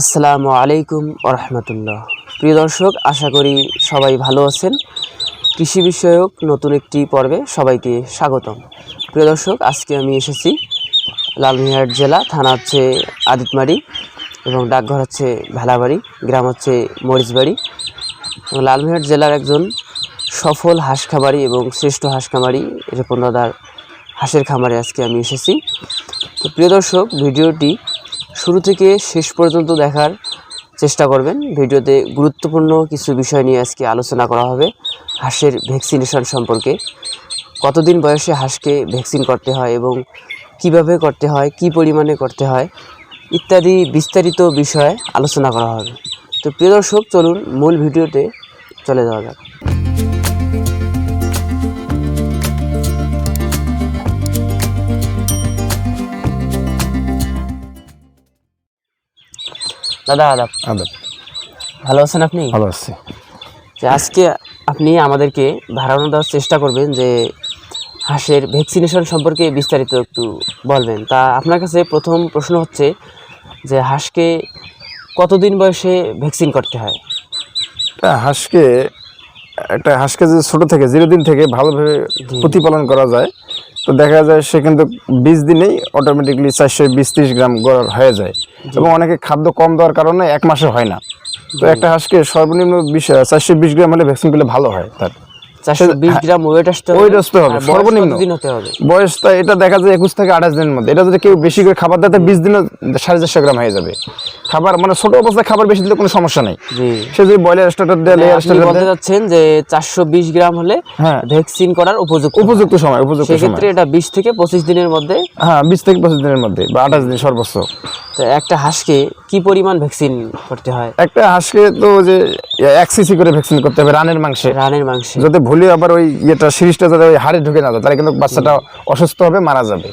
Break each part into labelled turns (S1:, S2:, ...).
S1: আসসালামু আলাইকুম রহমতুল্লাহ। প্রিয় দর্শক, আশা করি সবাই ভালো আছেন। কৃষি বিষয়ক নতুন একটি পর্বে সবাইকে স্বাগতম। প্রিয় দর্শক, আজকে আমি এসেছি লালমিহাট জেলা, থানা হচ্ছে আদিতমারি এবং ডাকঘর হচ্ছে ভেলাবাড়ি, গ্রাম হচ্ছে মরিচবাড়ি। এবং লালমিহাট জেলার একজন সফল হাঁস খামারি এবং শ্রেষ্ঠ হাঁস খামারি রেপন দাদার হাঁসের খামারে আজকে আমি এসেছি। তো প্রিয় দর্শক, ভিডিওটি শুরু থেকে শেষ পর্যন্ত দেখার চেষ্টা করবেন। ভিডিওতে গুরুত্বপূর্ণ কিছু বিষয় নিয়ে আজকে আলোচনা করা হবে হাঁসের ভ্যাকসিনেশন সম্পর্কে। কতদিন বয়সে হাঁসকে ভ্যাকসিন করতে হয় এবং কীভাবে করতে হয়, কি পরিমাণে করতে হয়, ইত্যাদি বিস্তারিত বিষয়ে আলোচনা করা হবে। তো প্রিয় দর্শক, চলুন মূল ভিডিওতে চলে যাওয়া যাক। দাদা দাদা।
S2: আদাব।
S1: ভালো আছেন আপনি?
S2: ভালো আছি।
S1: যে আজকে আপনি আমাদেরকে ধারণা দেওয়ার চেষ্টা করবেন যে হাঁসের ভ্যাকসিনেশন সম্পর্কে বিস্তারিত একটু বলবেন। তা আপনার কাছে প্রথম প্রশ্ন হচ্ছে যে হাঁসকে কতদিন বয়সে ভ্যাকসিন করতে হয়?
S2: হাঁসকে একটা হাঁসকে যদি ছোট থেকে জিরো দিন থেকে ভালোভাবে প্রতিপালন করা যায় তো দেখা যায় সে কিন্তু বিশ দিনেই অটোমেটিকলি চারশো বিশ ত্রিশ গ্রাম গড় হয়ে যায়। এবং অনেকে খাদ্য কম দেওয়ার কারণে এক মাসে হয় না। তো একটা হাঁসকে সর্বনিম্ন বিশ চারশো বিশ গ্রাম হলে ভ্যাকসিন করলে ভালো হয় তার।
S1: গ্রাম ওয়েট আসতে হবে।
S2: আসতে হবে, সর্বনিম্ন।
S1: হতে হবে?
S2: বয়সটা এটা দেখা যায় একুশ থেকে আঠাশ দিনের মধ্যে। এটা যদি কেউ বেশি করে খাবার দেয় বিশ দিনে সাড়ে চারশো গ্রাম হয়ে যাবে। খাবার মানে ছোট অবস্থায় খাবার বেশি দিলে কোনো সমস্যা নেই। সে যদি ব্রয়লার স্টার্টার দেয় লেয়ার
S1: আপনি
S2: স্টার্টার
S1: বলতে
S2: দেয়।
S1: চাচ্ছেন যে চারশো বিশ গ্রাম হলে
S2: হ্যাঁ।
S1: ভ্যাকসিন করার উপযুক্ত
S2: উপযুক্ত সময় উপযুক্ত সময়।
S1: সেক্ষেত্রে এটা বিশ থেকে পঁচিশ দিনের মধ্যে।
S2: হ্যাঁ বিশ থেকে পঁচিশ দিনের মধ্যে বা আঠাশ দিন সর্বোচ্চ।
S1: তো একটা হাঁসকে কি পরিমাণ ভ্যাকসিন করতে হয়?
S2: একটা হাঁসকে তো যে এক সিসি করে ভ্যাকসিন করতে হবে রানের মাংসে।
S1: রানের মাংসে।
S2: যাতে ভুলে আবার ওই ইয়েটা সিরিজটা যাতে ওই হাড়ে ঢুকে না যায় তাহলে কিন্তু বাচ্চাটা অসুস্থ হবে মারা যাবে।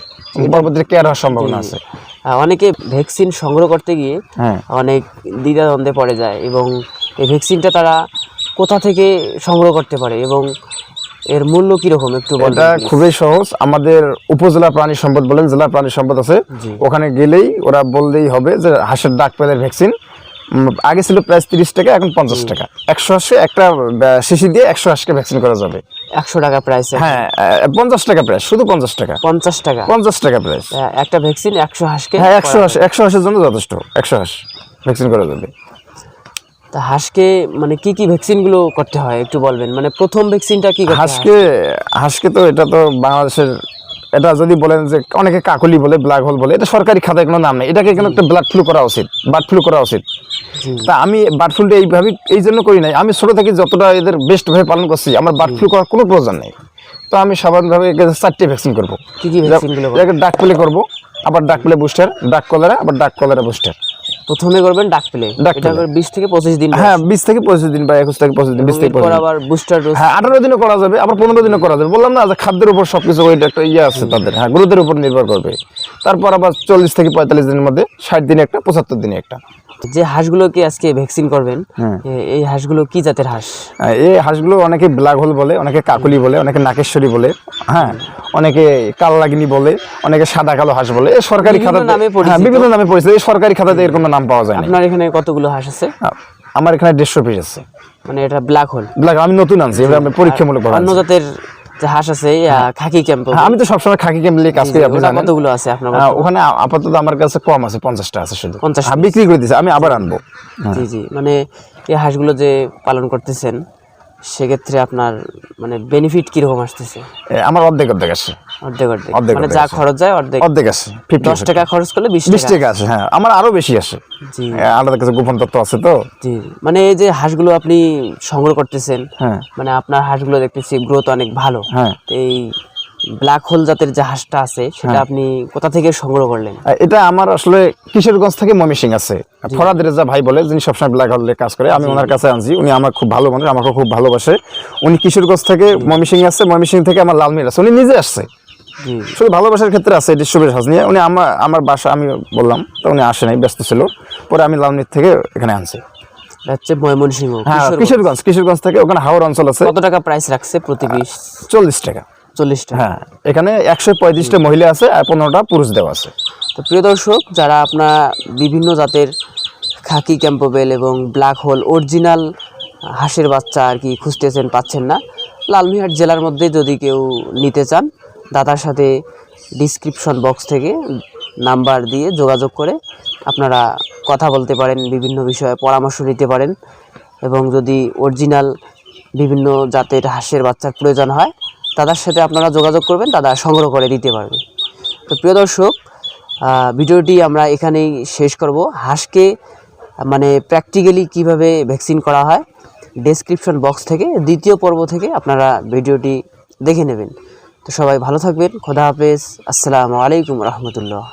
S2: পরবর্তীতে কেয়ার হওয়ার সম্ভাবনা আছে।
S1: অনেকে ভ্যাকসিন সংগ্রহ করতে গিয়ে
S2: হ্যাঁ।
S1: অনেক দ্বিধাদ্বন্দ্বে পড়ে যায় এবং এই ভ্যাকসিনটা তারা কোথা থেকে সংগ্রহ করতে পারে এবং এর মূল্য কীরকম একটু
S2: এটা খুবই সহজ। আমাদের উপজেলা প্রাণী সম্পদ বলেন জেলা প্রাণী সম্পদ আছে। ওখানে গেলেই ওরা বললেই হবে যে হাঁসের ডাক পেলের ভ্যাকসিন আগে ছিল প্রায় তিরিশ টাকা এখন পঞ্চাশ টাকা। একশো হাঁসে একটা শিশি দিয়ে একশো হাঁসকে ভ্যাকসিন করা যাবে।
S1: একশো টাকা প্রাইস
S2: হ্যাঁ পঞ্চাশ টাকা প্রাইস শুধু পঞ্চাশ টাকা।
S1: পঞ্চাশ টাকা।
S2: পঞ্চাশ টাকা প্রাইস
S1: আহ, একটা ভ্যাকসিন একশো হাঁসকে
S2: হ্যাঁ একশো হাঁস একশো হাঁসের জন্য যথেষ্ট একশো হাঁস ভ্যাকসিন করা যাবে।
S1: তা হাঁসকে মানে কি কি ভ্যাকসিনগুলো করতে হয় একটু বলবেন? মানে প্রথম ভ্যাকসিনটা কি হয়?
S2: হাঁসকে হাঁসকে তো এটা তো বাংলাদেশের এটা যদি বলেন যে অনেকে কাকলি বলে ব্ল্যাক হোল বলে এটা সরকারি খাতায় কোনো নাম নেই। এটাকে কিন্তু একটা ব্লাড ফ্লু করা উচিত বার্ড ফ্লু করা উচিত। তা আমি বার্ড ফ্লুটা এইভাবে এই জন্য করি নাই। আমি ছোটো থেকে যতটা এদের বেস্টভাবে পালন করছি আমার বার্ড ফ্লু করার কোনো প্রয়োজন নেই। তো আমি সাধারণভাবে চারটে ভ্যাকসিন করব। ডাক পেলে করব আবার ডাক পেলে বুস্টার ডাক কলারা আবার ডাক কলারা বুস্টার
S1: প্রথমে করবেন ডাক প্লে। এটা
S2: পেলে।
S1: বিশ থেকে পঁচিশ দিন
S2: হ্যাঁ বিশ থেকে পঁচিশ দিন বা একুশ থেকে পঁচিশ দিন বিশ থেকে
S1: আবার বুস্টার ডোজ
S2: হ্যাঁ আঠারো দিনও করা যাবে আবার পনেরো দিনও করা যাবে। বললাম না যে খাদ্যের উপর সবকিছু ওইটা একটা ইয়ে আছে তাদের। হ্যাঁ গ্রোথের উপর নির্ভর করবে। তারপর আবার চল্লিশ থেকে পঁয়তাল্লিশ দিনের মধ্যে ষাট দিনে একটা পঁচাত্তর দিনে একটা।
S1: যে হাঁসগুলোকে আজকে ভ্যাকসিন করবেন
S2: হ্যাঁ।
S1: এই হাঁসগুলো কি জাতের হাঁস?
S2: হ্যাঁ, এই হাঁসগুলো অনেকে ব্ল্যাক হোল বলে অনেকে কাকুলি বলে অনেকে নাকেশ্বরী বলে। হ্যাঁ অনেকে কাল্লাগিনি বলে অনেকে সাদা কালো হাঁস বলে। এই সরকারি
S1: নামে
S2: হ্যাঁ বিভিন্ন নামে পরিচিত। এই সরকারি খাতাতে এরকম নাম পাওয়া যায়
S1: আপনার এখানে কতগুলো হাঁস আছে?
S2: আমার এখানে দেড়শো পিস আছে।
S1: মানে এটা ব্ল্যাক হোল
S2: ব্ল্যাক আমি নতুন আনছি এবার আমি পরীক্ষামূলক
S1: অন্য জাতের যে হাঁস আছে আহ, খাকি ক্যাম্প
S2: হ্যাঁ, আমি তো সবসময় খাকি কেমলি কাজ করি আপনি জানেন।
S1: কতগুলো আছে আপনার
S2: হ্যাঁ, ওখানে আপাতত আমার কাছে কম আছে পঞ্চাশটা আছে শুধু।
S1: 50
S2: হ্যাঁ, বিক্রি করে দিছে আমি আবার আনব।
S1: জি জি মানে এই হাঁসগুলো যে পালন করতেছেন সেক্ষেত্রে আপনার মানে বেনিফিট কীরকম আসতেছে?
S2: আমার অর্ধেক অর্ধেক আসে
S1: অর্ধেক অর্ধেক।
S2: অর্ধেক
S1: মানে যা খরচ যায় অর্ধেক।
S2: অর্ধেক আসে
S1: দশ টাকা খরচ করলে বিশ
S2: বিশ
S1: টাকা
S2: আসে হ্যাঁ। আমার আরও বেশি আসে
S1: জি।
S2: আলাদা কাছে গোপন তত্ত্ব আছে তো।
S1: জি। মানে এই যে হাঁসগুলো আপনি সংগ্রহ করতেছেন
S2: হ্যাঁ।
S1: মানে আপনার হাঁসগুলো দেখতেছি গ্রোথ অনেক ভালো।
S2: হ্যাঁ।
S1: এই ব্ল্যাক হোল জাতের যে হাঁসটা আছে সেটা আপনি কোথা থেকে সংগ্রহ করলেন?
S2: এটা আমার আসলে কিশোরগঞ্জ থেকে ময়মিসিং আছে। ফরাদ রেজা ভাই বলে যিনি সবসময় ব্ল্যাক হলে কাজ করে আমি ওনার কাছে আনছি। উনি আমার খুব ভালো মানুষ আমাকে খুব ভালোবাসে। উনি কিশোরগঞ্জ থেকে ময়মিসিং আসছে ময়মিসিং থেকে আমার লালমির আছে উনি নিজে আসছে। শুধু ভালোবাসার ক্ষেত্রে আছে এটি শুভের হাজ নিয়ে। উনি আমার আমার বাসা আমি বললাম তো উনি আসে নাই ব্যস্ত ছিল। পরে আমি লালমির থেকে এখানে আনছি।
S1: হচ্ছে ময়মনসিংহ
S2: হ্যাঁ
S1: কিশোরগঞ্জ।
S2: কিশোরগঞ্জ কিশোরগঞ্জ থেকে ওখানে হাওড় অঞ্চল আছে।
S1: কত টাকা প্রাইস রাখছে প্রতি পিস?
S2: চল্লিশ টাকা।
S1: চল্লিশ টাকা
S2: হ্যাঁ এখানে একশো পঁয়ত্রিশটা মহিলা আছে আর পনেরোটা পুরুষ দেওয়া আছে।
S1: তো প্রিয় দর্শক যারা আপনার বিভিন্ন জাতের খাকি ক্যাম্পোবেল এবং ব্ল্যাক হোল অরিজিনাল হাঁসের বাচ্চা আর কি খুঁজতেছেন পাচ্ছেন না লালমিহাট জেলার মধ্যে যদি কেউ নিতে চান দাদার সাথে ডিসক্রিপশন বক্স থেকে নাম্বার দিয়ে যোগাযোগ করে আপনারা কথা বলতে পারেন বিভিন্ন বিষয়ে পরামর্শ নিতে পারেন এবং যদি অরিজিনাল বিভিন্ন জাতের হাঁসের বাচ্চার প্রয়োজন হয় দাদার সাথে আপনারা যোগাযোগ করবেন, দাদা সংগ্রহ করে দিতে পারবে। তো প্রিয় দর্শক ভিডিওটি আমরা এখানেই শেষ করব। হাঁসকে মানে প্র্যাকটিক্যালি কীভাবে ভ্যাকসিন করা হয় ডেসক্রিপশন বক্স থেকে, দ্বিতীয় পর্ব থেকে আপনারা ভিডিওটি দেখে নেবেন। তো সবাই ভালো থাকবেন, খোদা হাফেজ, আসসালামু আলাইকুম রহমতুল্লাহ।